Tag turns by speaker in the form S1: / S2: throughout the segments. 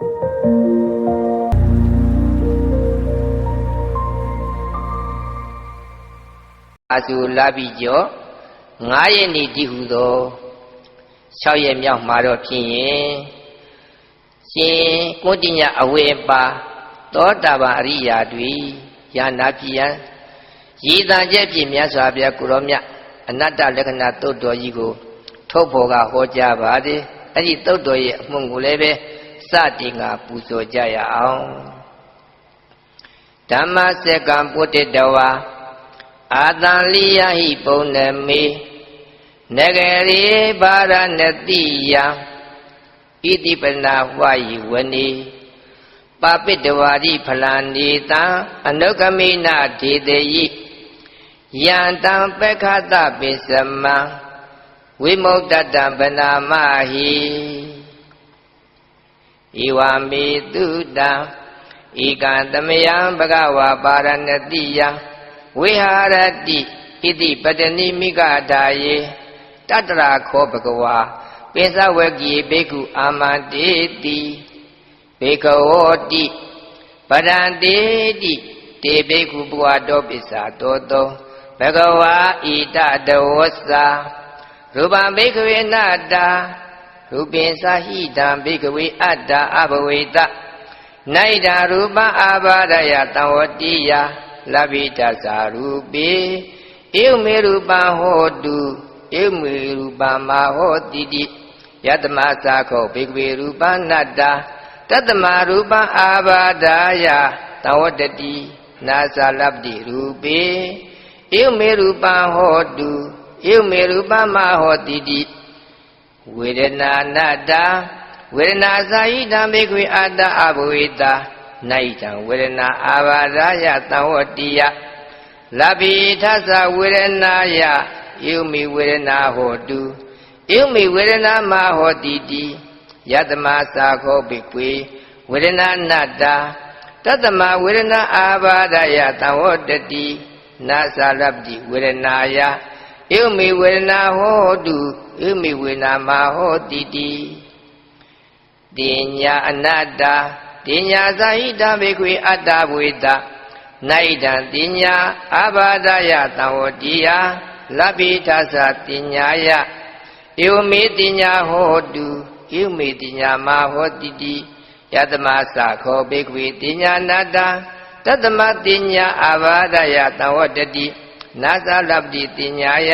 S1: အာစုလာပြီးကျော်9ရက်နေ့တည်ဟူသော6ရက်မြောက်မှာတော့ဖြစ်ရင်ရှင်ကိုတိညာအဝေပါသောတာပန်အရိယာတွေယာနာပြည်ယံရည်တန်ချက်ဖြင့်မြတ်စွာဘုရားကိုရောမြတ်အနတ္တလက္ခဏာတုတ်တော်ကြီးကိုထုတ်ဖော်ကဟောကြားပါသည်အဲ့ဒီတုတ်တော်ရဲ့အမှုကိုလည်းပဲ စတင်ကပူဇော်ကြရအောင်ဓမ္မစက္ကံပုတ္တတဝါအာတံလိယဟိပုံနမေနဂရေဘာရဏတိယံဣတိပနာဝါယိဝနေပပိတဝါရိဖလန္နေတံအနုကမိနဒေတေယိယန္တံပက္ခတပိစမံဝိမု क्त တံဗနာမဟိ ဤဝါမေတုတံဧကံသမယံဘဂဝါပါရဏတိယံဝိဟာရတိဣတိပတနိမိဂဒါယေတတရာခောဘဂဝါပိစဝကိဘေကုအာမန္တေတိဘေကဝောတိပဒံတေတိတေဘေကုဘဝတောပိစာတောတောဘဂဝါဣတတဝောစာရူပံဘေကဝေနတ္တာ ရူပိသဟိတံဘေကဝေအတ္တာအဘဝေတနိုင်တာရူပအာဘာဒယတံဝတိယလဗ္ဗိတသာရူပေဧဝမေရူပံဟောတုဧဝမေရူပံမဟောတိတိယတမသာခောဘေကဝေရူပနတ္တာတတမရူပအာဘာဒယတံဝတတိနာဇာလဗ္ဗတိရူပေဧဝမေရူပံဟောတုဧဝမေရူပမဟောတိတိ ဝေဒနာနတ္တာဝေဒနာသာယိတံဘေခွေအတ္တအဘဝေတာနိုင်တံဝေဒနာအာဘာဒယတံဝတိယလဗ္ဗိထသဝေဒနာယယုမိဝေဒနာဟောတုယုမိဝေဒနာမဟောတိတိယတမသာခောဘိကွေဝေဒနာနတ္တာတတမဝေဒနာအာဘာဒယတံဝတတိနာသလပ္တိဝေဒနာယ ယုမိဝေဒနာဟောတုယုမိဝေဒနာမဟောတိတိတင်ညာအနတ္တာတင်ညာဇာဟိတံဘေခွေအတ္တဘဝေတနိုင်တံတင်ညာအာဘာဒယတံဝတိယလဗ္ဗိထသတင်ညာယဧဝမေတင်ညာဟောတုဧဝမေတင်ညာမဟောတိတိယတမသခောဘေခွေတင်ညာနာတံတတမတင်ညာအာဘာဒယတံဝတတိ နာသလဗ္ဗတိတင်ညာယ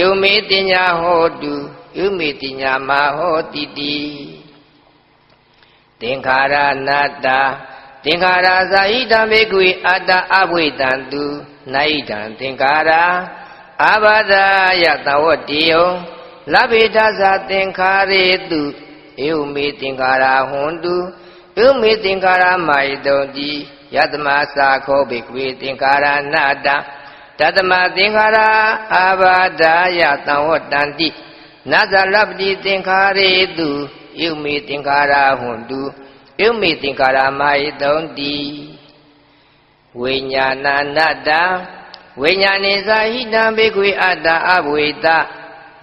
S1: ဧဝမေတင်ညာဟောတုဧဝမေတင်ညာမဟောတိတိသင်္ခါရနာတ္တာသင်္ခါရဇာဟိတံဘေကွေအတ္တအဘွေတံတုနိုင်တံသင်္ခါရအာဘာဒယတဝတ္တိယလဗ္ဗေဒသသင်္ခါရေတုဧဝမေသင်္ခါရဟွန်တုဧဝမေသင်္ခါရမာယတုံတိယတမသာခောဘေကွေသင်္ခါရနာတ္တတတမသင်္ခါရအာဘာဒယတံဝတ္တန္တိနသလပ္ပတိသင်္ခါရေတုယုမေသင်္ခါရဟွန်တုယုမေသင်္ခါရမာယတုံတိဝိညာဏနတ္တဝိညာဏေသာဟိတံဘေခွေအတ္တအဘဝေတ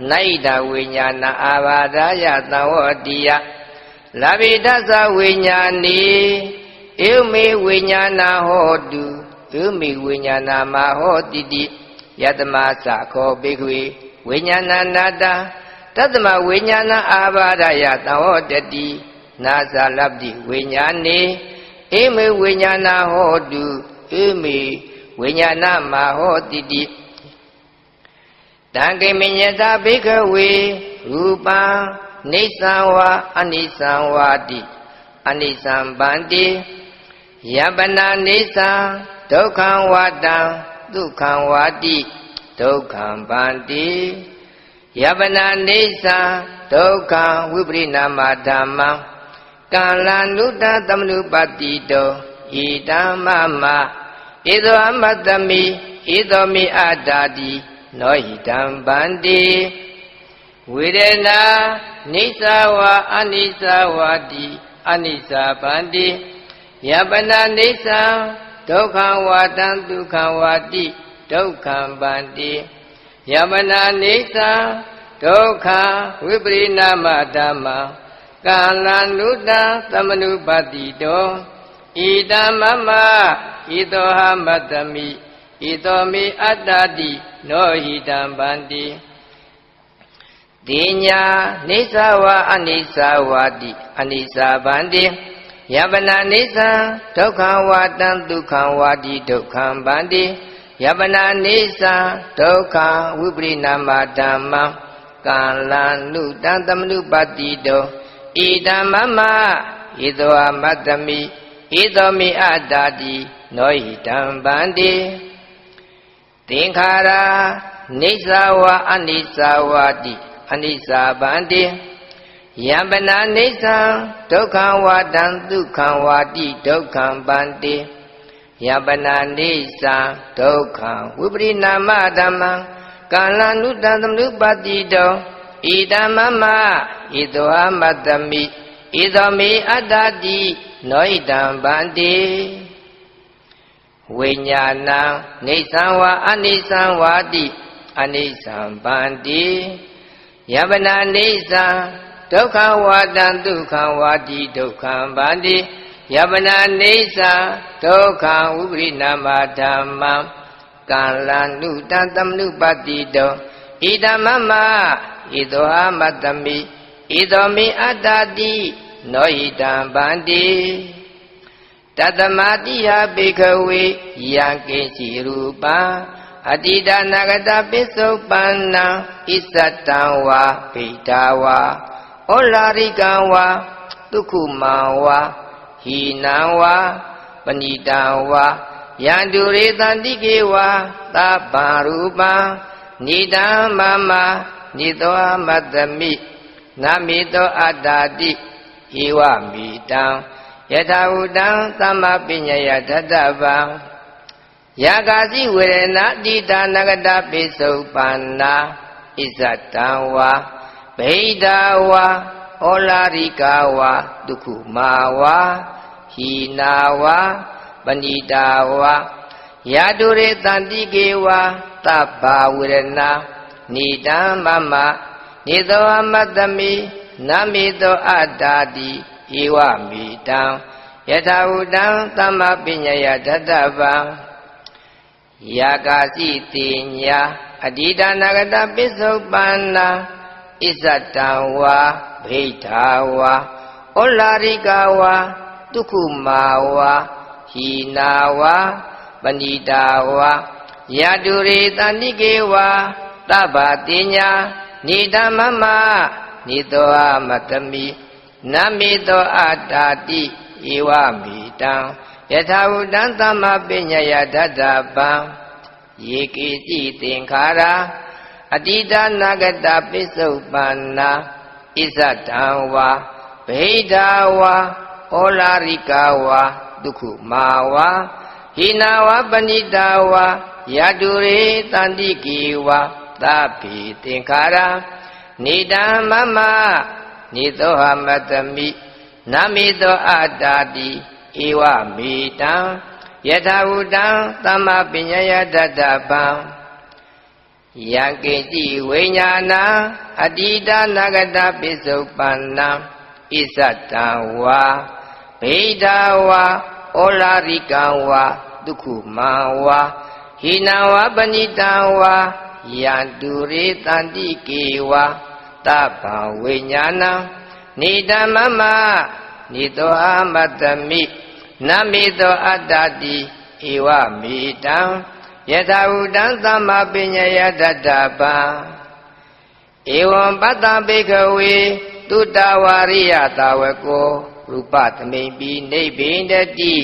S1: နိုင်တဝိညာဏအာဘာဒယသံဝတိယလာဘိတသဝိညာဏေဧမေဝိညာဏဟောတု ဧမေဝိညာဏမဟောတိတိယတမသခောဘေခွေဝိညာဏနတ္တတတမဝိညာဏအာဘာဒယတံဟောတတိနာဇာလပ္တိဝိညာဏေဧမေဝိညာဏဟောတုဧမေဝိညာဏမဟောတိတိတံကိမညတဘိကဝေရူပံနေသံဝါအနိသံဝါတိအနိသံဗန္တိယပနာနေသံ ဒုက္ခံဝါတံဒုက္ခံဝါတိဒုက္ခံဗန္တိယပနာနေသံဒုက္ခံဝိပရိနာမဓမ္မံကာလနုတသမနုပတိတောဣတံမမဧသောအမတ္တမိဧသောမိအတ္တာတိနောဟိတံဗန္တိဝေဒနာနိစ္စဝါအနိစ္စဝါတိအနိစ္စဗန္တိယပနာနိစ္စ ဒုက္ခံဝါတံဒုက္ခံဝါတိဒုက္ခံဗန္တိယမနာနိစ္စဒုက္ခဝိပရိနာမဓမ္မကာလနုတံသမနုပတိတောဣဒမမဣတောဟမတ္တမိဣတောမိအတ္တတိနောဟိတံဗန္တိတိညာနေသဝအနိသဝတိအနိသဗန္တိ ယပနာနေသဒုက္ခဝါတံဒုက္ခဝါတိဒုက္ခံဗန္တိယပနာနေသဒုက္ခဝိပရိနာမဓမ္မကာလနုတံသမနုပတိတောဣဒံမမဣသောအမတ္တမိဣသောမိအတ္တာတိနောဟိတံဗန္တိသင်္ခါရာနေသဝအနိသဝတိအနိစ္စဗန္တိ ယံပနာနေသံဒုက္ခံဝါတံဒုက္ခံဝါတိဒုက္ခံဗန္တိယံပနာနေသံဒုက္ခံဝိပရိနာမဓမ္မံကာလနုတံသမနုပတိတောဣဒမမဣတောအမတ္တမိဣသောမေအတ္တတိနောဣတံဗန္တိဝိညာဏံနေသံဝါအနိသံဝါတိအနိသံဗန္တိယဗနာနေသံ ဒုက္ခဝါတံဒုက္ခဝါတိဒုက္ခံဗန္တိယဗနာနေသံဒုက္ခဝိပရိနာမဓမ္မံကာလနုတံသမနုပတိတောဣဒမမဣသောအမတ္တမိဣသောမိအတ္တတိနောဟိတံဗန္တိတတမတိယဘေခဝေယံကိစီရူပံအတိဒနာဂတပိစုပန္နံဣသတံဝါဗိတာဝါ ဩလာရိကံဝါဒုက္ခမံဝါဟိနံဝါပဏိတံဝါယန္တုရေတန္တိကေဝါသဗ္ဗရူပံနိဒံမမနိသောအမတ္တမိနမိသောအတ္တာတိဧဝမိတံယထာဟုတံသမ္မာပညာယတတဗံယာကာစီဝေရဏတိတာနဂတပိစုပန္နာဣဇတံဝါ ဗိဒာဝါဩလာရိကဝါဒုက္ခမာဝါဟိနာဝါပဏိတာဝါယာတုရေတန္တိကေဝါတပ္ပါဝေရဏနိတံမမနေသောအမတ္တမိနမေသောအတ္တာတိဧဝမိတံယထာဟုတံသမ္မာပညာယတတဗံယာကာစီတိညာအဓိဌာနဂတပစ္စုပန္နာ ဣဇတံဝါဗိဓာဝါဩလာရိကဝါဒုက္ခမာဝါဟိနာဝါပဏိတာဝါယတုရေတန္တိကေဝါတဗ္ဗတိညာနိဓမ္မမနိသောအမတမိနမေသောအတ္တာတိဧဝမိတံယထာဟုတံသမ္မာပညာယတတ္တပံယေကေတိသင်္ခါရာ အတိတနာဂတပိစုပန္နာဣဇတံဝါဗိဓာဝါဩလာရိကဝါဒုက္ခမာဝါဟိနာဝပဏိတာဝါယတုရေတန္တိကေဝါသဗ္ဗေသင်္ခါရာနေတံမမနေသောဟမတမိနမေသောအတ္တာတိဧဝမေတံယထာဟုတံသမ္မာပညာယတတပံ ယံကိတိဝိညာဏအတိတနာဂတပိစုပန္နဣဇတံဝါဗိဒာဝါဩလာရိကံဝါဒုက္ခမံဝါဟိနံဝါပဏိတံဝါယံတုရေတန္တိကေဝါတဗံဝိညာဏနေဓမ္မမနေသောအမတ္တမိနမေသောအတ္တတိဧဝမေတံ ယထာဟုတံသမ္မာပညာယတတ္တပံဧဝံပတ္တဘေကဝေတုတဝါရိယတာဝကောရူပသမိန်ပိနိဗ္ဗိန္ဒတိ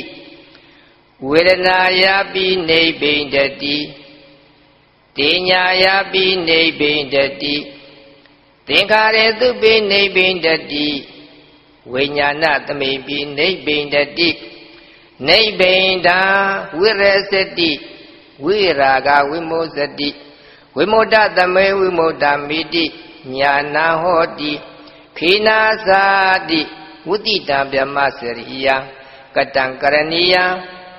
S1: ဝေဒနာယပိနိဗ္ဗိန္ဒတိတင်ညာယပိနိဗ္ဗိန္ဒတိသင်္ခါရေသူပိနိဗ္ဗိန္ဒတိဝိညာဏသမိန်ပိနိဗ္ဗိန္ဒတိနိဗ္ဗိန္ဒာဝိရစတိ ဝိရာဂဝိမုစတိဝိမုဒ္ဒသမေဝိမုဒ္ဒမိတိညာနာဟောတိခိနာသာတိဝုတိတံဗျမစရိယကတံကရဏီယ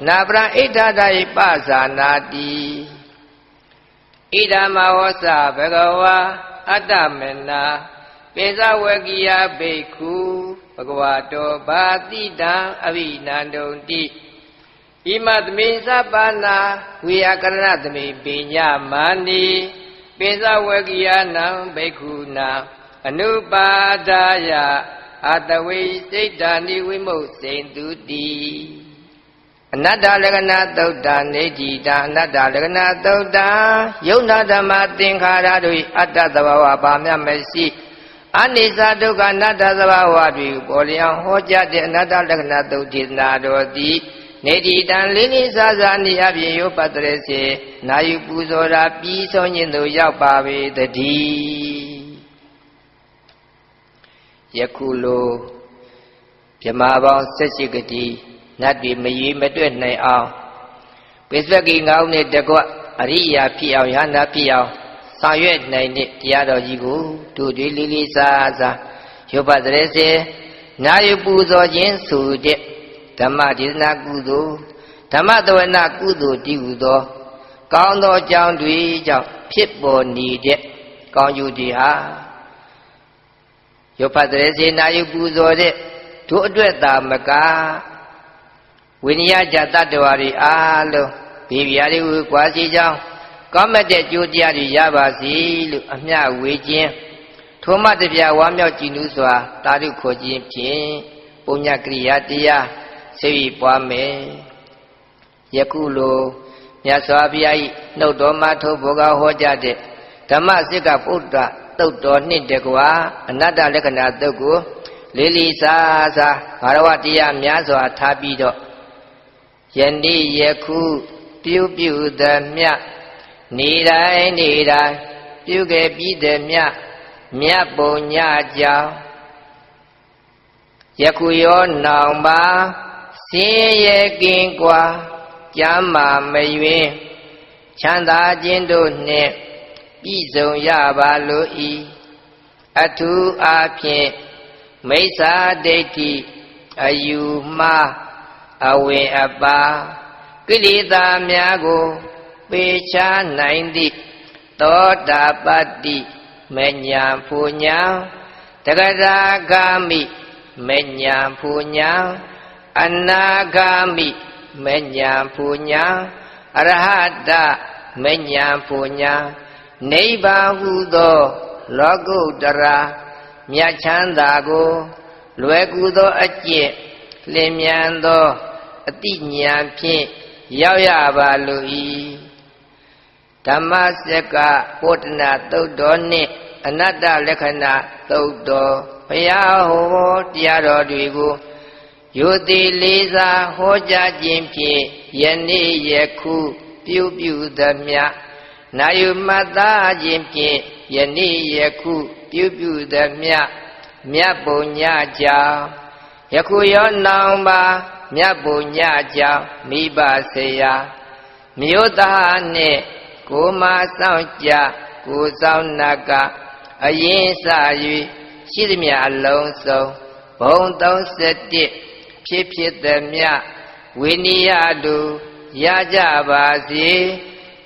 S1: နာပရဣဋ္ဌဒိပဇာနာတိဣဒမဝောစဘဂဝါအတ္တမေနာပပိစဝကိယဘိက္ခုဘဂဝတောဘာတိတံအဘိနန္တုံတိ ဣမသမိသဗ္ဗနာဝိယကရဏသမိပိညမန္တိပိစဝကိယနံဘိက္ခုနာအနုပါဒာယအတဝိစိတ်တာနိဝိမုတ်စိန်တုတိအနတ္တလက္ခဏာသုတ်တာနေတိတာအနတ္တလက္ခဏာသုတ်တာယုံနာဓမ္မသင်္ခါရတို့အတ္တသဘာဝပါမြမရှိအနိစ္စဒုက္ခအနတ္တသဘာဝတွေပေါ်လျောင်ဟောကြားတဲ့အနတ္တလက္ခဏာသုတ်ဒေသနာတော်သည် နေတိတံလေးလေးစားစားနေအပြင်ရောပတ်တရစေနာယူပူဇော်တာပြီးဆုံးခြင်းသို့ရောက်ပါပေတည်းယခုလိုမြမပေါင်း၁၈ကတိနတ်တွေမရေမတွက်နိုင်အောင်ပိစကိငောင်းနဲ့တကွအရိယာဖြစ်အောင်ယန္တာဖြစ်အောင်ဆောင်ရွက်နိုင်တဲ့တရားတော်ကြီးကိုတို့တွေလေးလေးစားစားရုပ်ပတ်တည်းစေနာယပူဇော်ခြင်းဆိုတဲ့ ဓမ္မဒေသနာကုသိုလ်ဓမ္မတဝနာကုသိုလ်တည်ဟူသော ကောင်းသောကြောင့်တွေကြောင့်ဖြစ်ပေါ်နေတဲ့ကောင်းကျိုးတွေဟာရုပ်ပတ်တည်းစေနာယပူဇော်တဲ့တို့အတွက်သာမကဝိနည်းကြတတ္တဝါတွေအားလုံးဘေဗျာတွေကိုကြွားစီကြောင်းကောင်းမတဲ့ကြိုးတရားတွေရပါစေလို့အမျှဝေခြင်းထိုမတပြဝါမြောက်ကြည်နူးစွာတာဓုခေါ်ခြင်းဖြင့်ပုညကရိယာတရား စေပြီးပွားမယ်ယခုလိုမြတ်စွာဘုရား၏နှုတ်တော်မှာထုတ်ဘောကဟောကြားတဲ့ဓမ္မစစ်ကပုဒ်တာတုတ်တော်နှင့်တကွာအနတ္တလက္ခဏာတုတ်ကိုလေးလေးစားစားဘာရဝတရားများစွာထားပြီးတော့ယနေ့ယခုပြုပြုသည်မြနေတိုင်းနေတိုင်းပြုခဲ့ပြီးသည်မြမြတ်ပုံညကြောင့်ယခုရောနောင်ပါ စင်းရဲကင်းကွာကျမ်းမာမယွင်ချမ်းသာခြင်းတို့နှင့်ပြည့်စုံရပါလို၏အထူးအားဖြင့်မိစ္ဆာဒိဋ္ဌိအယူမှားအဝေအပါကိလေသာများကိုပေချာနိုင်သည့်သောတာပတ္တိမညာဖူညာတဂရာဂာမိမညာဖူညာ အနာဂာမိမညာဖူညာအရဟတမညာဖူညာနိဗ္ဗာန်ဟုသော လောကုတ္တရာမြတ်ချမ်းသာကို လွယ်ကူသောအကျင့်လင်မြန်သောအတိညာဖြင့်ရောက်ရပါလို၏ဓမ္မစက်ကပောတနာသုတ်တော်နှင့်အနတ္တလက္ခဏာသုတ်တော်ဘုရားဟောတရားတော်တွေကို ယုတိလေးစားဟောကြားခြင်းဖြင့်ယနေ့ယခုပြုပြုသမျှနာယုမတ္တခြင်းဖြင့်ယနေ့ယခုပြုပြုသမျှမြတ်ပုံညကြောင့်ယခုရောနောင်ပါမြတ်ပုံညကြောင့်မိဘဆေယမြို့သားနှင့်ကိုမဆောင်ကြကိုဆောင်နာကအရင်စ၍ရှိသမျှအလုံးစုံဘုံ31 ဖြစ်ဖြစ်သည်မြဝိနိယတုရကြပါစေ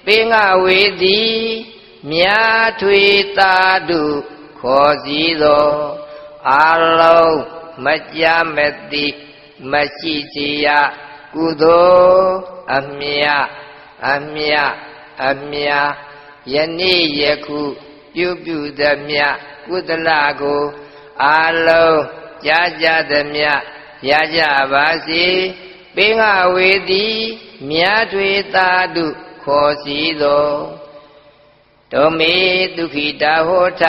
S1: ပင်ငဝေသည်မြာထွေတာတုခေါ်စီသောအာလုံးမကြမတိမရှိစီယကုသိုလ်အမြအမြအမြယနေ့ယခုပြုပြုသမျှကုသလကိုအာလုံးကြားကြသမျှ ရကြပါစေပင်ငဝေသည်မြာထွေတာတုခေါ်စီသောဒုမေဒုခိတာဟောထ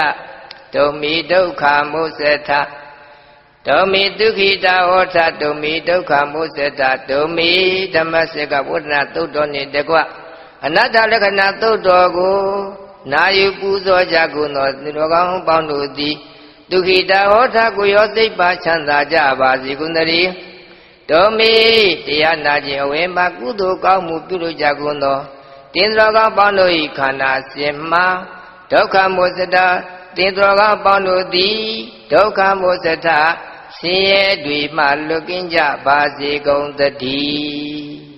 S1: ဒုမေဒုက္ခမုစထဒုမေဒုခိတာဟောထဒုမေဒုက္ခမုစထဒုမေဓမ္မစကဝဒနာသုတ်တော်နှင့်တကွအနတ္တလက္ခဏာသုတ်တော်ကို နာယူပူဇော်ကြကုန်သောသူတော်ကောင်းပေါင်းတို့သည် ဒုခိတာဟောထကိုရောစိတ်ပါချမ်းသာကြပါစေကုန်သတည်းဒုမေတရားနာခြင်းအဝင်ပါကုသိုလ်ကောင်းမှုပြုလို့ကြကုန်သောတင်တော်ကောင်းပေါင်းတို့၏ခန္ဓာစဉ်မှာဒုက္ခမောစတတင်တော်ကောင်းပေါင်းတို့သည်ဒုက္ခမောစတဆင်းရဲတွေမှလွတ်ကင်းကြပါစေကုန်သတည်း